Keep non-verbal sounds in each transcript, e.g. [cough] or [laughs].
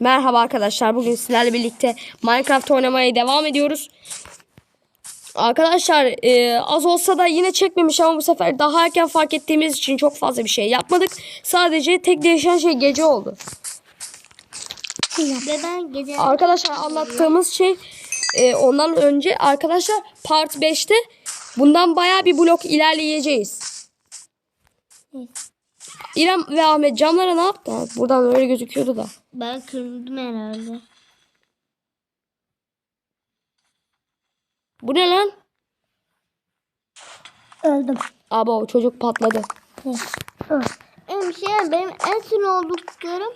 Merhaba arkadaşlar. Bugün sizlerle birlikte Minecraft oynamaya devam ediyoruz. Arkadaşlar e, az olsa da yine çekmemiş ama bu sefer daha erken fark ettiğimiz için çok fazla bir şey yapmadık. Sadece tek değişen şey gece oldu. Neden gece Arkadaşlar anlattığımız şey e, ondan önce arkadaşlar part 5'te bundan baya bir blok ilerleyeceğiz. İrem ve Ahmet camlara ne yaptı? Buradan öyle gözüküyordu da. ben kırıldım herhalde. Bu ne lan? Öldüm. Aba o çocuk patladı. Benim şey benim en son olduklarım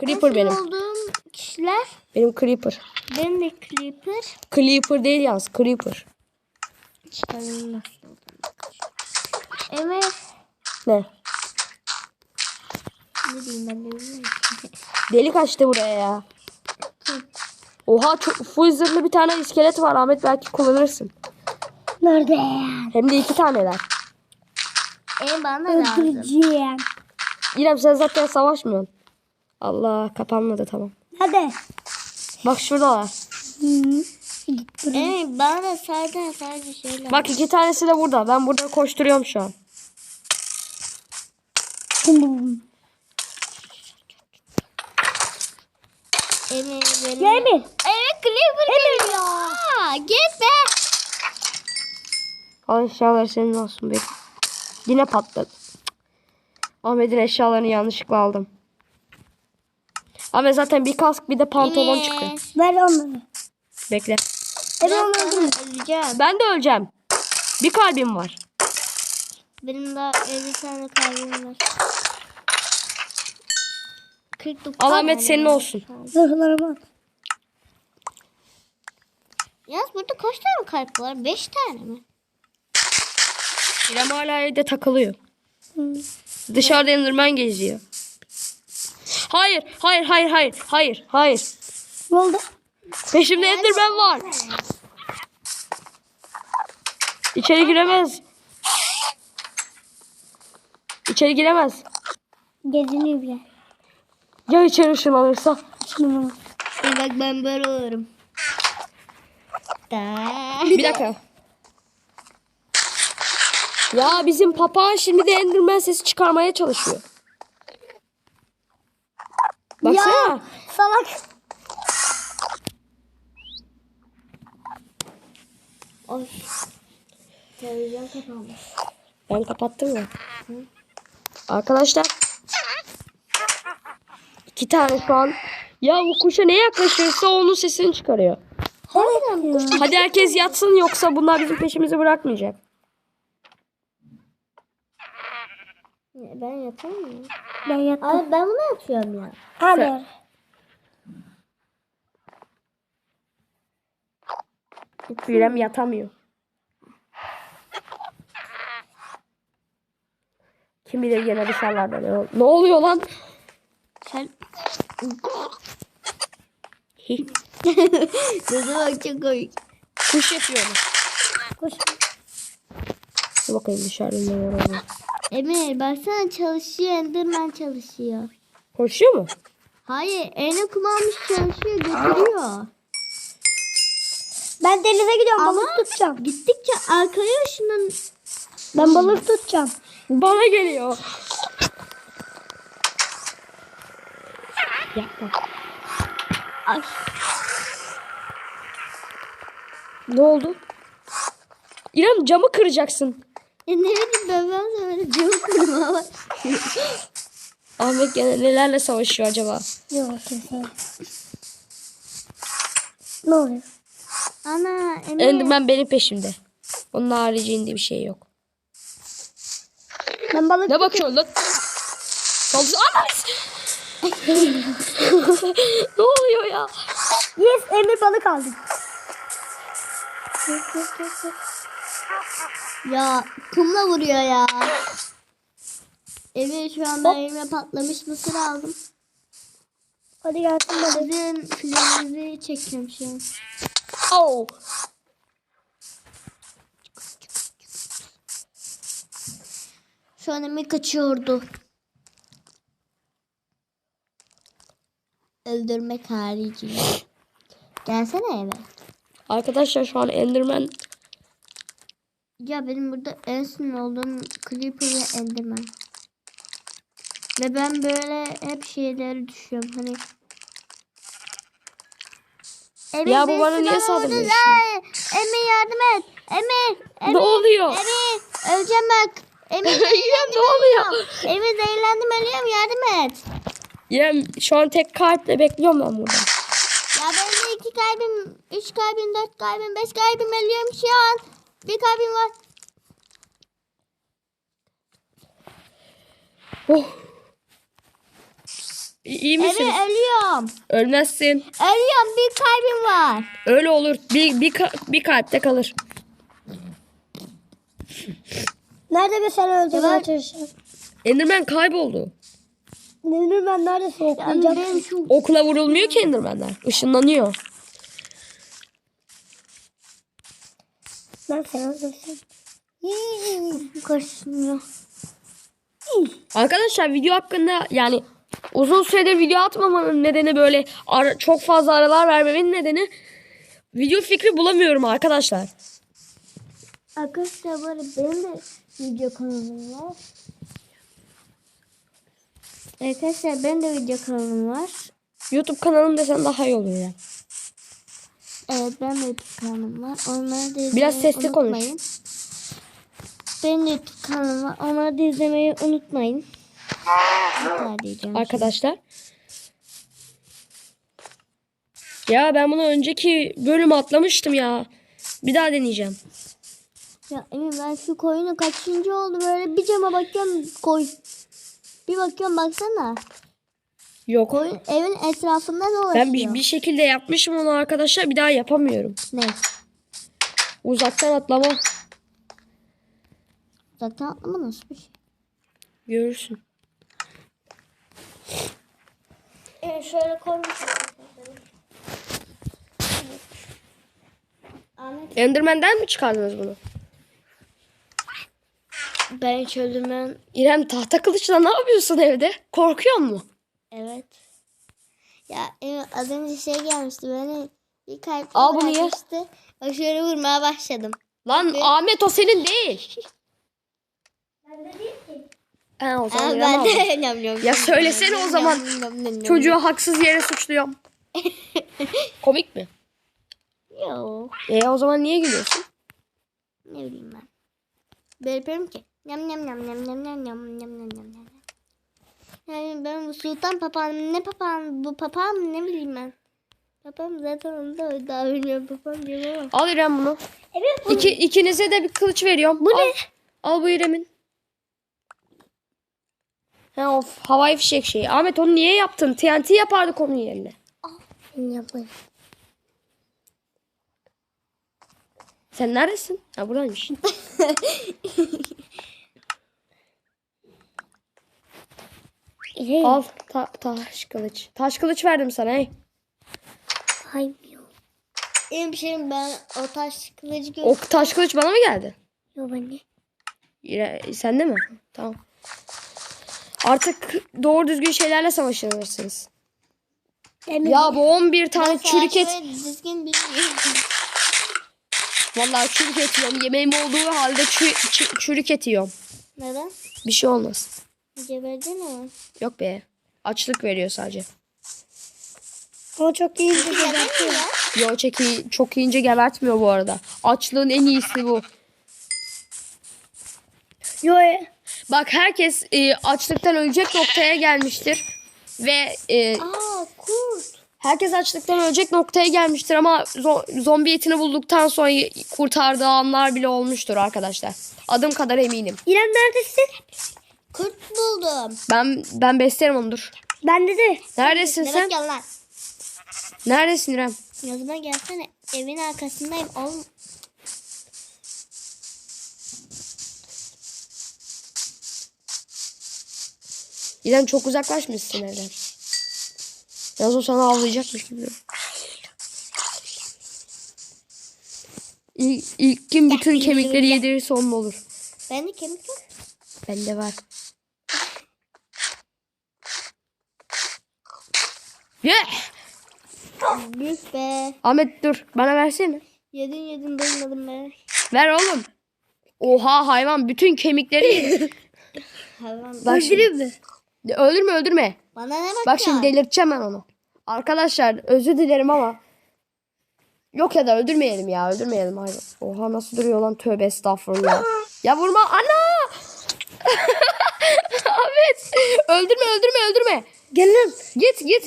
Creeper en benim. olduğum kişiler Benim Creeper. benim de Creeper Creeper değil yalnız Creeper. çıkarım nasıl Evet Ne? Ne diyeyim ben de bilmiyorum. Delik açtı buraya ya. Oha çok full zırhlı bir tane iskelet var Ahmet belki kullanırsın. Nerede? Hem de iki taneler. En bana lazım. Öldüreceğim. İrem sen zaten savaşmıyorsun. Allah kapanmadı tamam. Hadi. Bak şuradalar. Evet bana da sadece sadece şeyler. Bak iki tanesi de burada. Ben burada koşturuyorum şu an. Evet benim. Gel mi? Evet Creeper geliyor. Aa, git be. Al eşyalar senin olsun be. Yine patladı. Ahmet'in eşyalarını yanlışlıkla aldım. Ahmet zaten bir kask bir de pantolon Evet. çıktı. Ver onları. Bekle. Ben onları. öleceğim. Ben de öleceğim. Bir kalbim var. Benim daha 50 tane kalbim var. 49 Al Ahmet tane senin olsun. Zırhlarımı at. Yalnız burada kaç tane kalp var? 5 tane mi? İrem hala evde takılıyor. Dışarıda Enderman geziyor. Hayır, hayır, hayır, hayır, hayır, hayır. Ne oldu? Peşimde Enderman var. İçeri giremez. İçeri giremez. Geziniyor bile. Ya içeri ışınlanırsa? Şunu bak ben böyle olurum. Bir dakika. Ya bizim papağan şimdi de Enderman sesi çıkarmaya çalışıyor. Baksana. Ya salak. Ay. Televizyon kapanmış. Ben kapattım ya. Arkadaşlar. İki tane şu an. Ya bu kuşa ne yaklaşırsa onun sesini çıkarıyor. Evet. Hadi herkes yatsın yoksa bunlar bizim peşimizi bırakmayacak. Ben yatamıyorum. Ben yattım. Abi ben bunu yatıyorum ya. Hadi. İrem yatamıyor. Kim bilir gene dışarılarda ne, ol- ne oluyor lan? Hi, [laughs] Nasıl bak çok komik. Kuş yapıyorum. Koş. Dur bakayım dışarıda ne var orada. Emir baksana çalışıyor. Enderman çalışıyor. Koşuyor mu? Hayır elini kumarmış çalışıyor götürüyor. Ben denize gidiyorum. Ama- Balık tutacağım. Gittikçe arkaya ışından Ben balık tutacağım. Bana geliyor. Yapma. Ay. Ne oldu? İrem camı kıracaksın. E ne bileyim ben ben sana camı kırma var. Ahmet gene nelerle savaşıyor acaba? Yok. Ne oluyor? Ana Emir. Enderman benim peşimde. Onun haricinde bir şey yok. Ben balık Ne bakıyorsun lan? Saldı. Analiz. Ne oluyor ya? Yes Emir balık aldım. Ya kumla vuruyor ya. Emir şu an ben elime patlamış mısır aldım. Hadi gelsin balık. Sizin filminizi çekiyorum şu an. Oh. Şu an Emir kaçıyordu. Öldürmek harici. Gelsene eve. Arkadaşlar şu an Enderman Ya benim burada en sinir olduğum Creeper ve Enderman. Ve ben böyle hep şeyleri düşüyorum hani. Emir Ya bu bana niye? Ay, Emir yardım et. Emir. Emir. ne oluyor? Emir. Öleceğim bak. Emir. [laughs] İrem ne oluyor? Emir zehirlendim ölüyorum yardım et. İrem şu an tek kalple bekliyorum ben burada. Ya benim de iki kalbim, üç kalbim, dört kalbim, beş kalbim ölüyorum şu an. Bir kalbim var. Oh. İyi misin? Evet ölüyorum. Ölmezsin. Ölüyorum bir kalbim var. Öyle olur. Bir, bir, bir kalpte kalır. Nerede be sen öldürmeye Evet. çalışıyorsun? Enderman kayboldu. Enderman neredesin Yani okuyacak? benim şu Okula vurulmuyor ki Enderman'ler. Işınlanıyor. Ben öldürsün. kaşınıyor. Arkadaşlar video hakkında yani uzun süredir video atmamanın nedeni böyle ara- çok fazla aralar vermemin nedeni video fikri bulamıyorum arkadaşlar. Arkadaşlar böyle benim de video kanalım var. Arkadaşlar benim de video kanalım var. YouTube kanalım desen daha iyi olur ya. Evet ben de YouTube kanalım var. Onları da Biraz sesli konuş. Benim de YouTube kanalım var. Onları da izlemeyi unutmayın. Arkadaşlar. Ya ben bunu önceki bölüm atlamıştım ya. Bir daha deneyeceğim. Ya Emin ben şu koyunu kaçıncı oldu böyle bir cama bakıyorum koy. Bir bakıyorum baksana. Yok. Koyun evin etrafında dolaşıyor. Ben bir, bir şekilde yapmışım onu arkadaşlar. Bir daha yapamıyorum. Ne? Uzaktan atlama. Zaten atlama nasıl bir şey? Görürsün. Evet şöyle koymuş. Ahmet Enderman'den mi çıkardınız bunu? Ben hiç öldürmem. İrem tahta kılıçla ne yapıyorsun evde? Korkuyor mu? Evet. Ya evet, az önce şey gelmişti beni bir kalp Al bunu ye. bırakmıştı. Bak şöyle vurmaya başladım. Lan Ahmet o senin değil. Ha, o zaman Aa, İrem ben aldı. de [laughs] Nyam, nyam, Ya nyam, söylesene o zaman. Çocuğu haksız yere suçluyorum. [laughs] Komik mi? Yo, E o zaman niye gülüyorsun? ne bileyim ben. Böyle yapıyorum ki. Nyam nyam nyam nyam nyam nyam nyam nyam nyam nyam nyam. Yani ben bu sultan papağanım ne papağan bu papağan mı ne bileyim ben. Papağan zaten onu da daha papağan diyorum ama. Al İrem bunu. Evet bu İki, ikinize de bir kılıç veriyorum. Bu ne? Al bu İrem'in. Ha of havai fişek şeyi. Ahmet onu niye yaptın? TNT yapardık onun yerine. yapayım. Sen neredesin? Ha buradaymış. [laughs] Hey. Al ta- taş kılıç. Taş kılıç verdim sana hey. Saymıyor. Benim şeyim ben o taş kılıcı gör. O taş kılıç bana mı geldi? Yok anne. İre- Sende mi? Tamam. Artık doğru düzgün şeylerle savaşırsınız. Emir. Ya bu 11 tane Ben çürük et. Düzgün bilmiyorum. [laughs] Vallahi çürük et yiyorum. Yemeğim olduğu halde çü- çü- çürük et yiyorum. Neden? Bir şey olmaz. Geberdin mi? Yok be. Açlık veriyor sadece. Ama çok iyi Geberdin ya. Yo çeki çok yiyince gebertmiyor bu arada. Açlığın en iyisi bu. Yo e. Bak herkes e, açlıktan ölecek noktaya gelmiştir. Ve e, Aa kurt. herkes açlıktan ölecek noktaya gelmiştir ama zo- zombi etini bulduktan sonra kurtardığı anlar bile olmuştur arkadaşlar. Adım kadar eminim. İrem neredesin? Kurt buldum. Ben ben beslerim onudur. Bende de. Neredesin Ne sen? bakıyorsun lan? Neredesin İrem? Yazıma gelsene. Evin arkasındayım. Oğlum. İrem çok uzaklaşmışsın evden. Yalnız o sana avlayacakmış gibi. İlk, ilk kim bütün kemikleri yedirirse onun olur. Bende kemik yok. Bende var. Büyük be. Ahmet dur bana versene. Yedin yedin doymadım be. Ver oğlum. Oha hayvan bütün kemikleri yedi. [laughs] Hayvan. Bak. Öldüreyim mi? Öldürme öldürme. Bana ne bak Bak şimdi delirteceğim ben onu. Arkadaşlar özür dilerim ama. Yok ya da öldürmeyelim ya öldürmeyelim hayvan. Oha nasıl duruyor lan tövbe estağfurullah. ya vurma ana. [laughs] Ahmet öldürme öldürme öldürme. Gelin. Git git.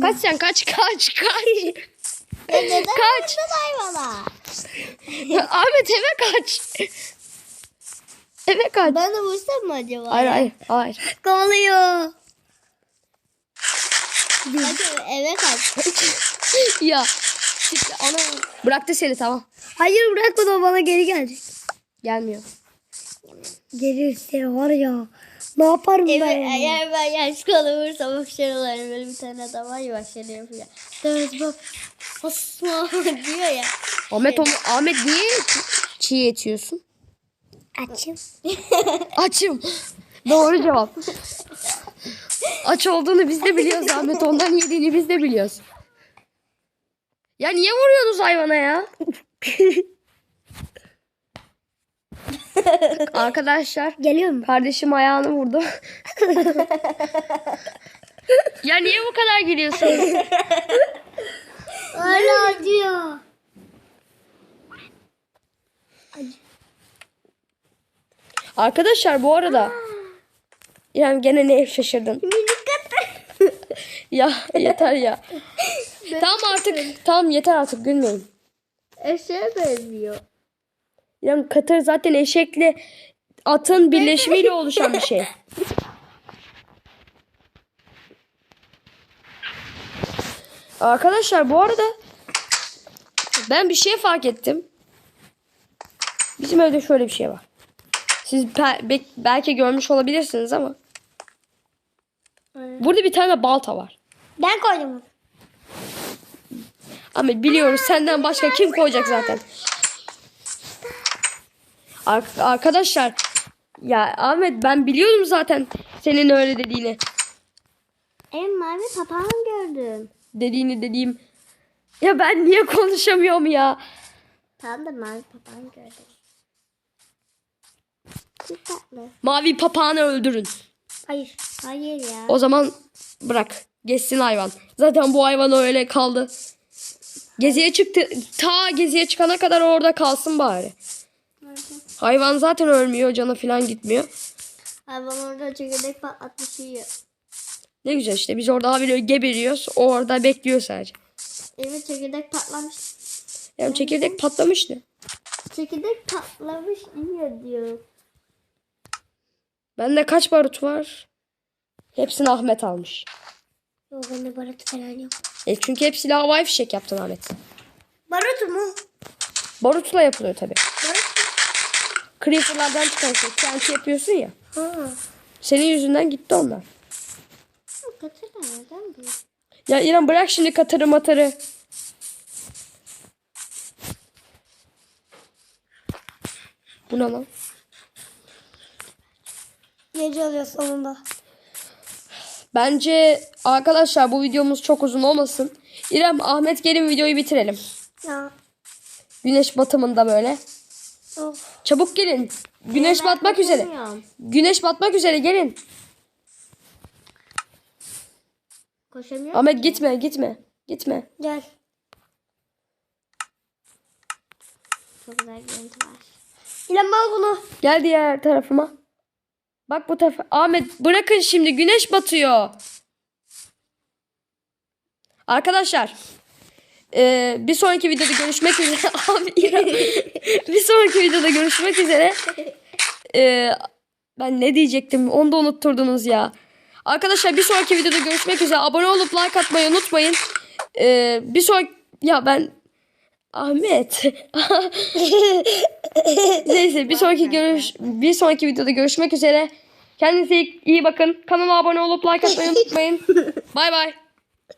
Kaç sen kaç kaç kaç. Neden Kaç. Ahmet eve kaç. Eve kaç. De vursam mı acaba? Hayır hayır hayır. Kovalıyor. Hadi eve kaç. [laughs] ya. Ana. Bıraktı seni tamam. Hayır bırakmadı o bana geri gelecek. Gelmiyor. Gelirse var ya. Ne yaparım Evet, ben? eğer ben yanlışlıkla vursam bak şöyle olur. Böyle bir tane adam var ya şöyle yapıyor. Evet bak. Osman [laughs] diyor ya. Ahmet onu Ahmet niye çiğ etiyorsun? Açım. [laughs] Açım. Doğru cevap. Aç olduğunu biz de biliyoruz Ahmet. Ondan yediğini biz de biliyoruz. Ya niye vuruyorsunuz hayvana ya? [laughs] Arkadaşlar Geliyor mu? kardeşim ayağını vurdu. [laughs] ya niye bu kadar gülüyorsun? Hala acıyor. Arkadaşlar bu arada İrem gene neye şaşırdın? [laughs] ya yeter ya. tamam artık. Tamam yeter artık gülmeyin. Eşeğe benziyor. İrem katır zaten eşekle atın birleşimiyle oluşan bir şey. [laughs] Arkadaşlar bu arada ben bir şey fark ettim. Bizim evde şöyle bir şey var. Siz belki görmüş olabilirsiniz ama. Burada bir tane balta var. Ben koydum. Ama biliyoruz senden başka kim koyacak zaten. Ar- arkadaşlar ya Ahmet ben biliyordum zaten senin öyle dediğini. En mavi papağan gördüm. Dediğini dediğim. Ya ben niye konuşamıyorum ya? Tam da mavi papağan gördüm. Çok tatlı. Mavi papağanı öldürün. Hayır. Hayır ya. O zaman bırak. Geçsin hayvan. Zaten bu hayvan öyle kaldı. Geziye çıktı. Ta geziye çıkana kadar orada kalsın bari. Hayvan zaten ölmüyor. Canı falan gitmiyor. Hayvan orada çekirdek patlatmış yiyor. Ne güzel işte. Biz orada habire geberiyoruz. O orada bekliyor sadece. Evet çekirdek patlamış. Yani çekirdek patlamıştı. Çekirdek patlamış yiyor diyor. Bende kaç barut var? Hepsini Ahmet almış. Yok bende barut falan yok. E çünkü hepsiyle havai fişek yaptın Ahmet. Barut mu? Barutla yapılıyor tabii. Creeper'lardan çıkan şey. TNT yapıyorsun ya. Ha. Senin yüzünden gitti onlar. Katırla neden büyük? Ya İrem bırak şimdi katırı matarı. Bu ne lan? Gece oluyor sonunda. Bence arkadaşlar bu videomuz çok uzun olmasın. İrem, Ahmet gelin videoyu bitirelim. Ya. Güneş batımında böyle. Of. Çabuk gelin. Güneş batmak üzere. Koşamıyorum. Güneş batmak üzere gelin. Koşamıyorum. Ahmet gitme gitme. Gitme. Gel. Çok güzel görüntü var. İlan bunu. Gel diğer tarafıma. Bak bu tarafa. Ahmet bırakın şimdi güneş batıyor. Arkadaşlar. Eee, bir sonraki videoda görüşmek üzere. [laughs] Abi bir sonraki videoda görüşmek üzere. Eee, ben ne diyecektim onu da unutturdunuz ya. Arkadaşlar bir sonraki videoda görüşmek üzere. Abone olup like atmayı unutmayın. Eee, bir sonraki... Ya ben... Ahmet. [laughs] Neyse bir sonraki görüş bir sonraki videoda görüşmek üzere. Kendinize iyi bakın. Kanala abone olup like atmayı unutmayın. Bay bay.